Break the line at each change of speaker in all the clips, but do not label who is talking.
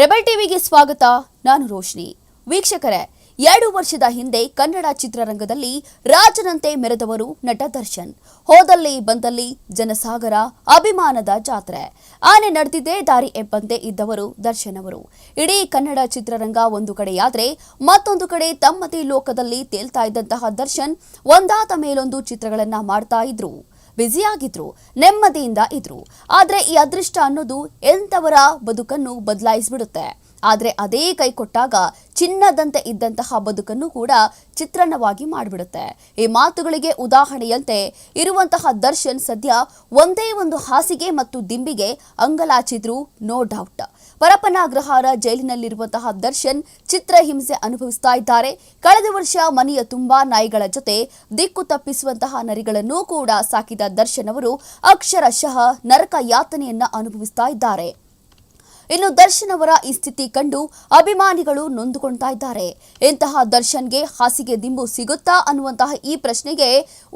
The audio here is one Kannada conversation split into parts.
ರೆಬಲ್ ಟಿವಿಗೆ ಸ್ವಾಗತ, ನಾನು ರೋಶ್ನಿ. ವೀಕ್ಷಕರೇ, ಎರಡು ವರ್ಷದ ಹಿಂದೆ ಕನ್ನಡ ಚಿತ್ರರಂಗದಲ್ಲಿ ರಾಜನಂತೆ ಮೆರೆದವರು ನಟ ದರ್ಶನ್. ಹೋದಲ್ಲಿ ಬಂದಲ್ಲಿ ಜನಸಾಗರ, ಅಭಿಮಾನದ ಜಾತ್ರೆ. ಆನೆ ನಡೆದಿದ್ದೇ ದಾರಿ ಎಂಬಂತೆ ಇದ್ದವರು ದರ್ಶನ್ ಅವರು. ಇಡೀ ಕನ್ನಡ ಚಿತ್ರರಂಗ ಒಂದು ಕಡೆಯಾದರೆ ಮತ್ತೊಂದು ಕಡೆ ತಮ್ಮದೇ ಲೋಕದಲ್ಲಿ ತೇಲ್ತಾ ಇದ್ದಂತಹ ದರ್ಶನ್ ಒಂದಾದ ಮೇಲೊಂದು ಚಿತ್ರಗಳನ್ನ ಮಾಡ್ತಾ ಇದ್ರು. ಬ್ಯುಸಿಯಾಗಿದ್ರು ನೆಮ್ಮದಿಯಿಂದ ಇದ್ರು. ಆದ್ರೆ ಈ ಅದೃಷ್ಟ ಅನ್ನೋದು ಎಂತವರ ಬದುಕನ್ನು ಬದಲಾಯಿಸ್ಬಿಡುತ್ತೆ. ಆದ್ರೆ ಅದೇ ಕೈ ಕೊಟ್ಟಾಗ ಚಿನ್ನದಂತೆ ಇದ್ದಂತಹ ಬದುಕನ್ನು ಕೂಡ ಚಿತ್ರಣವಾಗಿ ಮಾಡಿಬಿಡುತ್ತೆ. ಈ ಮಾತುಗಳಿಗೆ ಉದಾಹರಣೆಯಂತೆ, ಇರುವಂತಹ ದರ್ಶನ್ ಸದ್ಯ ಒಂದೇ ಒಂದು ಹಾಸಿಗೆ ಮತ್ತು ದಿಂಬಿಗೆ ಅಂಗಲಾಚಿದ್ರು, ನೋ ಡೌಟ್. ಪರಪನಾಗ್ರಹಾರ ಜೈಲಿನಲ್ಲಿರುವಂತಹ ದರ್ಶನ್ ಚಿತ್ರಹಿಂಸೆ ಅನುಭವಿಸ್ತಾ ಇದ್ದಾರೆ. ಕಳೆದ ವರ್ಷ ಮನೆಯ ತುಂಬಾ ನಾಯಿಗಳ ಜೊತೆ ದಿಕ್ಕು ತಪ್ಪಿಸುವಂತಹ ನರಿಗಳನ್ನು ಕೂಡ ಸಾಕಿದ ದರ್ಶನ್ ಅವರು ಅಕ್ಷರಶಃ ನರಕ ಯಾತನೆಯನ್ನ ಅನುಭವಿಸ್ತಾ ಇದ್ದಾರೆ. ಇನ್ನು ದರ್ಶನ್ ಅವರ ಈ ಸ್ಥಿತಿ ಕಂಡು ಅಭಿಮಾನಿಗಳು ನೊಂದುಕೊಳ್ತಾ ಇದ್ದಾರೆ. ಇಂತಹ ದರ್ಶನ್ಗೆ ಹಾಸಿಗೆ ದಿಂಬು ಸಿಗುತ್ತಾ ಅನ್ನುವಂತಹ ಈ ಪ್ರಶ್ನೆಗೆ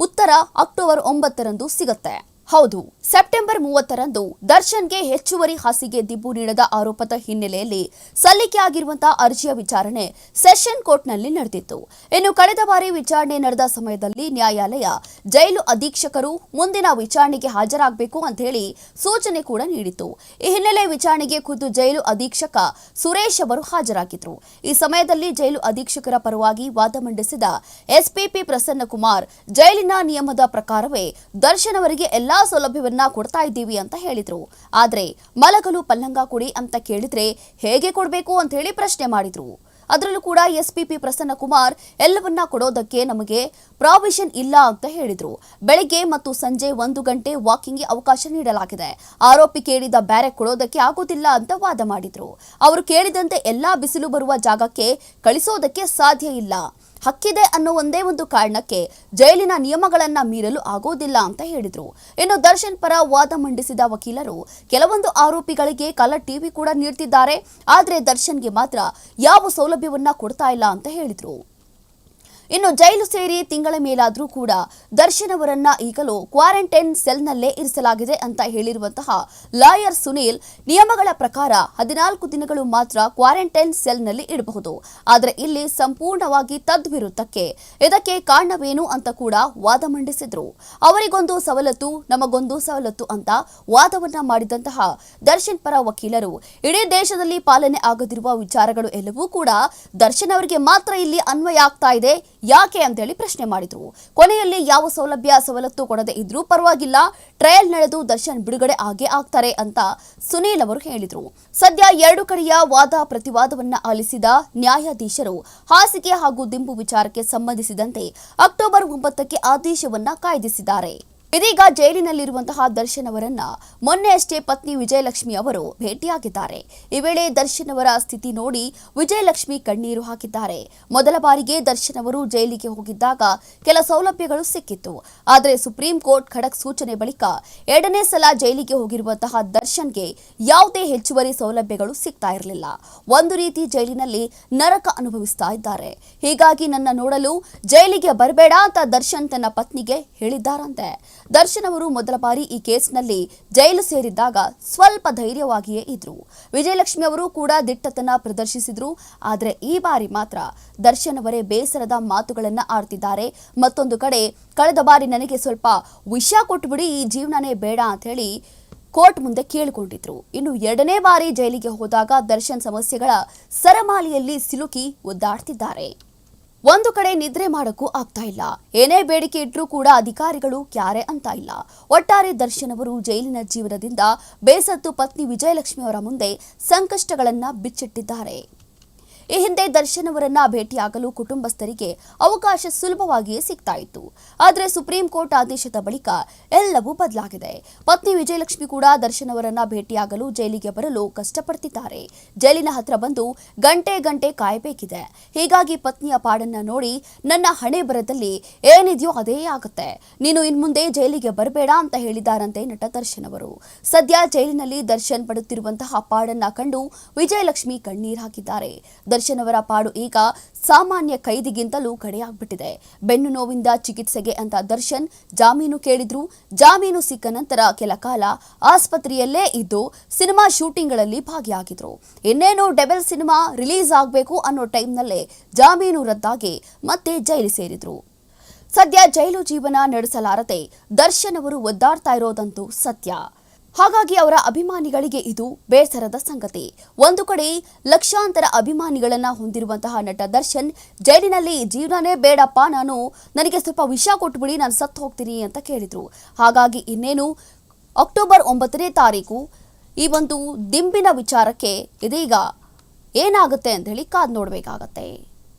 ಉತ್ತರ ಅಕ್ಟೋಬರ್ ಒಂಬತ್ತರಂದು ಸಿಗುತ್ತೆ. ಹೌದು, ಸೆಪ್ಟೆಂಬರ್ ಮೂವತ್ತರಂದು ದರ್ಶನ್ಗೆ ಹೆಚ್ಚುವರಿ ಹಾಸಿಗೆ ದಿಬ್ಬು ನೀಡದ ಆರೋಪದ ಹಿನ್ನೆಲೆಯಲ್ಲಿ ಸಲ್ಲಿಕೆಯಾಗಿರುವಂತಹ ಅರ್ಜಿಯ ವಿಚಾರಣೆ ಸೆಷನ್ ಕೋರ್ಟ್ನಲ್ಲಿ ನಡೆದಿತ್ತು. ಇನ್ನು ಕಳೆದ ಬಾರಿ ವಿಚಾರಣೆ ನಡೆದ ಸಮಯದಲ್ಲಿ ನ್ಯಾಯಾಲಯ ಜೈಲು ಅಧೀಕ್ಷಕರು ಮುಂದಿನ ವಿಚಾರಣೆಗೆ ಹಾಜರಾಗಬೇಕು ಅಂತ ಹೇಳಿ ಸೂಚನೆ ಕೂಡ ನೀಡಿತು ಈ ಹಿನ್ನೆಲೆ ವಿಚಾರಣೆಗೆ ಖುದ್ದು ಜೈಲು ಅಧೀಕ್ಷಕ ಸುರೇಶ್ ಅವರು ಹಾಜರಾಗಿದ್ರು. ಈ ಸಮಯದಲ್ಲಿ ಜೈಲು ಅಧೀಕ್ಷಕರ ಪರವಾಗಿ ವಾದ ಮಂಡಿಸಿದ ಎಸ್ಪಿಪಿ ಪ್ರಸನ್ನ ಕುಮಾರ್ ಜೈಲಿನ ನಿಯಮದ ಪ್ರಕಾರವೇ ದರ್ಶನ್ ಅವರಿಗೆ ಎಲ್ಲಾ ಸೌಲಭ್ಯವನ್ನ ಕೊಡ್ತಾ ಇದ್ದೀವಿ ಅಂತ ಹೇಳಿದ್ರು. ಆದ್ರೆ ಮಲಗಲು ಪಲ್ಲಂಗ ಕೊಡಿ ಅಂತ ಕೇಳಿದ್ರೆ ಹೇಗೆ ಕೊಡಬೇಕು ಅಂತ ಹೇಳಿ ಪ್ರಶ್ನೆ ಮಾಡಿದ್ರು. ಅದರಲ್ಲೂ ಕೂಡ ಎಸ್ಪಿಪಿ ಪ್ರಸನ್ನ ಕುಮಾರ್ ಎಲ್ಲವನ್ನ ಕೊಡೋದಕ್ಕೆ ನಮಗೆ ಪ್ರಾವಿಷನ್ ಇಲ್ಲ ಅಂತ ಹೇಳಿದ್ರು. ಬೆಳಿಗ್ಗೆ ಮತ್ತು ಸಂಜೆ ಒಂದು ಗಂಟೆ ವಾಕಿಂಗ್ಗೆ ಅವಕಾಶ ನೀಡಲಾಗಿದೆ. ಆರೋಪಿ ಕೇಳಿದ ಬ್ಯಾರೆ ಕೊಡೋದಕ್ಕೆ ಆಗೋದಿಲ್ಲ ಅಂತ ವಾದ ಮಾಡಿದ್ರು. ಅವರು ಕೇಳಿದಂತೆ ಎಲ್ಲಾ ಬಿಸಿಲು ಬರುವ ಜಾಗಕ್ಕೆ ಕಳಿಸೋದಕ್ಕೆ ಸಾಧ್ಯ ಇಲ್ಲ. ಹಕ್ಕಿದೆ ಅನ್ನೋ ಒಂದೇ ಒಂದು ಕಾರಣಕ್ಕೆ ಜೈಲಿನ ನಿಯಮಗಳನ್ನ ಮೀರಲು ಆಗೋದಿಲ್ಲ ಅಂತ ಹೇಳಿದ್ರು. ಇನ್ನು ದರ್ಶನ್ ಪರ ವಾದ ಮಂಡಿಸಿದ ವಕೀಲರು ಕೆಲವೊಂದು ಆರೋಪಿಗಳಿಗೆ ಕಲರ್ ಟಿವಿ ಕೂಡ ನೀಡ್ತಿದ್ದಾರೆ. ಆದರೆ ದರ್ಶನ್ಗೆ ಮಾತ್ರ ಯಾವ ಸೌಲಭ್ಯವನ್ನ ಕೊಡ್ತಾ ಇಲ್ಲ ಅಂತ ಹೇಳಿದ್ರು. ಇನ್ನು ಜೈಲು ಸೇರಿ ತಿಂಗಳ ಮೇಲಾದರೂ ಕೂಡ ದರ್ಶನ್ ಅವರನ್ನ ಈಗಲೂ ಕ್ವಾರಂಟೈನ್ ಸೆಲ್ನಲ್ಲೇ ಇರಿಸಲಾಗಿದೆ ಅಂತ ಹೇಳಿರುವಂತಹ ಲಾಯರ್ ಸುನೀಲ್, ನಿಯಮಗಳ ಪ್ರಕಾರ ಹದಿನಾಲ್ಕು ದಿನಗಳು ಮಾತ್ರ ಕ್ವಾರಂಟೈನ್ ಸೆಲ್ನಲ್ಲಿ ಇಡಬಹುದು ಆದರೆ ಇಲ್ಲಿ ಸಂಪೂರ್ಣವಾಗಿ ತದ್ವಿರುದ್ಧಕ್ಕೆ ಇದಕ್ಕೆ ಕಾರಣವೇನು ಅಂತ ಕೂಡ ವಾದ ಮಂಡಿಸಿದ್ರು. ಅವರಿಗೊಂದು ಸವಲತ್ತು, ನಮಗೊಂದು ಸವಲತ್ತು ಅಂತ ವಾದವನ್ನ ಮಾಡಿದಂತಹ ದರ್ಶನ್ ಪರ ವಕೀಲರು ಇಡೀ ದೇಶದಲ್ಲಿ ಪಾಲನೆ ಆಗದಿರುವ ವಿಚಾರಗಳು ಎಲ್ಲವೂ ಕೂಡ ದರ್ಶನ್ ಅವರಿಗೆ ಮಾತ್ರ ಇಲ್ಲಿ ಅನ್ವಯ ಆಗ್ತಾ ಇದೆ. ಯಾಕೆ ಅಂತೇಳಿ ಪ್ರಶ್ನೆ ಮಾಡಿದ್ರು. ಕೊನೆಯಲ್ಲಿ ಯಾವ ಸೌಲಭ್ಯ ಸವಲತ್ತು ಕೊಡದೆ ಇದ್ರೂ ಪರವಾಗಿಲ್ಲ, ಟ್ರಯಲ್ ನಡೆದು ದರ್ಶನ್ ಬಿಡುಗಡೆ ಆಗೇ ಆಗ್ತಾರೆ ಅಂತ ಸುನೀಲ್ ಅವರು ಹೇಳಿದ್ರು. ಸದ್ಯ ಎರಡು ಕಡೆಯ ವಾದ ಪ್ರತಿವಾದವನ್ನ ಆಲಿಸಿದ ನ್ಯಾಯಾಧೀಶರು ಹಾಸಿಗೆ ಹಾಗೂ ದಿಂಬು ವಿಚಾರಕ್ಕೆ ಸಂಬಂಧಿಸಿದಂತೆ ಅಕ್ಟೋಬರ್ ಒಂಬತ್ತಕ್ಕೆ ಆದೇಶವನ್ನ ಕಾಯ್ದಿರಿಸಿದ್ದಾರೆ. ಇದೀಗ ಜೈಲಿನಲ್ಲಿರುವಂತಹ ದರ್ಶನ್ ಅವರನ್ನ ಮೊನ್ನೆಯಷ್ಟೇ ಪತ್ನಿ ವಿಜಯಲಕ್ಷ್ಮಿ ಅವರು ಭೇಟಿಯಾಗಿದ್ದಾರೆ. ಈ ವೇಳೆ ದರ್ಶನ್ ಅವರ ಸ್ಥಿತಿ ನೋಡಿ ವಿಜಯಲಕ್ಷ್ಮಿ ಕಣ್ಣೀರು ಹಾಕಿದ್ದಾರೆ. ಮೊದಲ ಬಾರಿಗೆ ದರ್ಶನ್ ಅವರು ಜೈಲಿಗೆ ಹೋಗಿದ್ದಾಗ ಕೆಲ ಸೌಲಭ್ಯಗಳು ಸಿಕ್ಕಿತ್ತು. ಆದರೆ ಸುಪ್ರೀಂ ಕೋರ್ಟ್ ಖಡಕ್ ಸೂಚನೆ ಬಳಿಕ ಎರಡನೇ ಸಲ ಜೈಲಿಗೆ ಹೋಗಿರುವಂತಹ ದರ್ಶನ್ಗೆ ಯಾವುದೇ ಹೆಚ್ಚುವರಿ ಸೌಲಭ್ಯಗಳು ಸಿಗ್ತಾ ಇರಲಿಲ್ಲ. ಒಂದು ರೀತಿ ಜೈಲಿನಲ್ಲಿ ನರಕ ಅನುಭವಿಸ್ತಾ ಇದ್ದಾರೆ. ಹೀಗಾಗಿ ನನ್ನ ನೋಡಲು ಜೈಲಿಗೆ ಬರಬೇಡ ಅಂತ ದರ್ಶನ್ ತನ್ನ ಪತ್ನಿಗೆ ಹೇಳಿದ್ದಾರಂತೆ. ದರ್ಶನ್ ಅವರು ಮೊದಲ ಬಾರಿ ಈ ಕೇಸ್ನಲ್ಲಿ ಜೈಲು ಸೇರಿದ್ದಾಗ ಸ್ವಲ್ಪ ಧೈರ್ಯವಾಗಿಯೇ ಇದ್ರು. ವಿಜಯಲಕ್ಷ್ಮಿ ಅವರು ಕೂಡ ದಿಟ್ಟತನ ಪ್ರದರ್ಶಿಸಿದ್ರು. ಆದರೆ ಈ ಬಾರಿ ಮಾತ್ರ ದರ್ಶನ್ ಅವರೇ ಬೇಸರದ ಮಾತುಗಳನ್ನ ಆಡ್ತಿದ್ದಾರೆ. ಮತ್ತೊಂದು ಕಡೆ, ಕಳೆದ ಬಾರಿ ನನಗೆ ಸ್ವಲ್ಪ ವಿಷ ಕೊಟ್ಬಿಡಿ, ಈ ಜೀವನನೇ ಬೇಡ ಅಂತ ಹೇಳಿ ಕೋರ್ಟ್ ಮುಂದೆ ಕೇಳಿಕೊಂಡಿದ್ರು. ಇನ್ನು ಎರಡನೇ ಬಾರಿ ಜೈಲಿಗೆ ಹೋದಾಗ ದರ್ಶನ್ ಸಮಸ್ಯೆಗಳ ಸರಮಾಲಿಯಲ್ಲಿ ಸಿಲುಕಿ ಒದ್ದಾಡ್ತಿದ್ದಾರೆ. ಒಂದು ಕಡೆ ನಿದ್ರೆ ಮಾಡಕ್ಕೂ ಆಗ್ತಾ ಇಲ್ಲ. ಏನೇ ಬೇಡಿಕೆ ಇದ್ರೂ ಕೂಡ ಅಧಿಕಾರಿಗಳು ಕ್ಯಾರೆ ಅಂತ ಇಲ್ಲ. ಒಟ್ಟಾರೆ ದರ್ಶನ್ ಅವರು ಜೈಲಿನ ಜೀವನದಿಂದ ಬೇಸತ್ತು ಪತ್ನಿ ವಿಜಯಲಕ್ಷ್ಮಿ ಅವರ ಮುಂದೆ ಸಂಕಷ್ಟಗಳನ್ನ ಬಿಚ್ಚಿಟ್ಟಿದ್ದಾರೆ. ಈ ಹಿಂದೆ ದರ್ಶನ್ ಅವರನ್ನ ಭೇಟಿಯಾಗಲು ಕುಟುಂಬಸ್ಥರಿಗೆ ಅವಕಾಶ ಸುಲಭವಾಗಿಯೇ ಸಿಗ್ತಾ ಇತ್ತು ಆದರೆ ಸುಪ್ರೀಂ ಕೋರ್ಟ್ ಆದೇಶದ ಬಳಿಕ ಎಲ್ಲವೂ ಬದಲಾಗಿದೆ. ಪತ್ನಿ ವಿಜಯಲಕ್ಷ್ಮಿ ಕೂಡ ದರ್ಶನ್ ಅವರನ್ನ ಭೇಟಿಯಾಗಲು ಜೈಲಿಗೆ ಬರಲು ಕಷ್ಟಪಡ್ತಿದ್ದಾರೆ. ಜೈಲಿನ ಹತ್ರ ಬಂದು ಗಂಟೆ ಗಂಟೆ ಕಾಯಬೇಕಿದೆ. ಹೀಗಾಗಿ ಪತ್ನಿಯ ಪಾಡನ್ನ ನೋಡಿ ನನ್ನ ಹಣೆ ಬರದಲ್ಲಿ ಏನಿದೆಯೋ ಅದೇ ಆಗುತ್ತೆ. ನೀನು ಇನ್ಮುಂದೆ ಜೈಲಿಗೆ ಬರಬೇಡ ಅಂತ ಹೇಳಿದ್ದಾರಂತೆ ನಟ ದರ್ಶನ್ ಅವರು ಸದ್ಯ ಜೈಲಿನಲ್ಲಿ ದರ್ಶನ್ ಪಡುತ್ತಿರುವಂತಹ ಪಾಡನ್ನ ಕಂಡು ವಿಜಯಲಕ್ಷ್ಮಿ ಕಣ್ಣೀರ್ ಹಾಕಿದ್ದಾರೆ. ದರ್ಶನ್ ಅವರ ಪಾಡು ಈಗ ಸಾಮಾನ್ಯ ಕೈದಿಗಿಂತಲೂ ಕಡೆಯಾಗ್ಬಿಟ್ಟಿದೆ. ಬೆನ್ನು ನೋವಿಂದ ಚಿಕಿತ್ಸೆಗೆ ಅಂತ ದರ್ಶನ್ ಜಾಮೀನು ಕೇಳಿದ್ರು. ಜಾಮೀನು ಸಿಕ್ಕ ನಂತರ ಕೆಲ ಕಾಲ ಆಸ್ಪತ್ರೆಯಲ್ಲೇ ಇದ್ದು ಸಿನಿಮಾ ಶೂಟಿಂಗ್ಗಳಲ್ಲಿ ಭಾಗಿಯಾಗಿದ್ರು. ಇನ್ನೇನು ಡೆಬಲ್ ಸಿನಿಮಾ ರಿಲೀಸ್ ಆಗಬೇಕು ಅನ್ನೋ ಟೈಮ್ನಲ್ಲೇ ಜಾಮೀನು ರದ್ದಾಗಿ ಮತ್ತೆ ಜೈಲು ಸೇರಿದ್ರು. ಸದ್ಯ ಜೈಲು ಜೀವನ ನಡೆಸಲಾರದೆ ದರ್ಶನ್ ಅವರು ಒದ್ದಾಡ್ತಾ ಇರೋದಂತೂ ಸತ್ಯ. ಹಾಗಾಗಿ ಅವರ ಅಭಿಮಾನಿಗಳಿಗೆ ಇದು ಬೇಸರದ ಸಂಗತಿ. ಒಂದು ಕಡೆ ಲಕ್ಷಾಂತರ ಅಭಿಮಾನಿಗಳನ್ನ ಹೊಂದಿರುವಂತಹ ನಟ ದರ್ಶನ್, ಜೈಲಿನಲ್ಲಿ ಜೀವನನೇ ಬೇಡಪ್ಪ, ನಾನು ನನಗೆ ಸ್ವಲ್ಪ ವಿಷ ಕೊಟ್ಬಿಡಿ, ನಾನು ಸತ್ತು ಹೋಗ್ತೀನಿ ಅಂತ ಕೇಳಿದ್ರು. ಹಾಗಾಗಿ ಇನ್ನೇನು, ಅಕ್ಟೋಬರ್ ಒಂಬತ್ತನೇ ತಾರೀಕು ಈ ಒಂದು ದಿಂಬಿನ ವಿಚಾರಕ್ಕೆ ಇದೀಗ ಏನಾಗುತ್ತೆ ಅಂತ ಹೇಳಿ ಕಾದ್ ನೋಡ್ಬೇಕಾಗತ್ತೆ.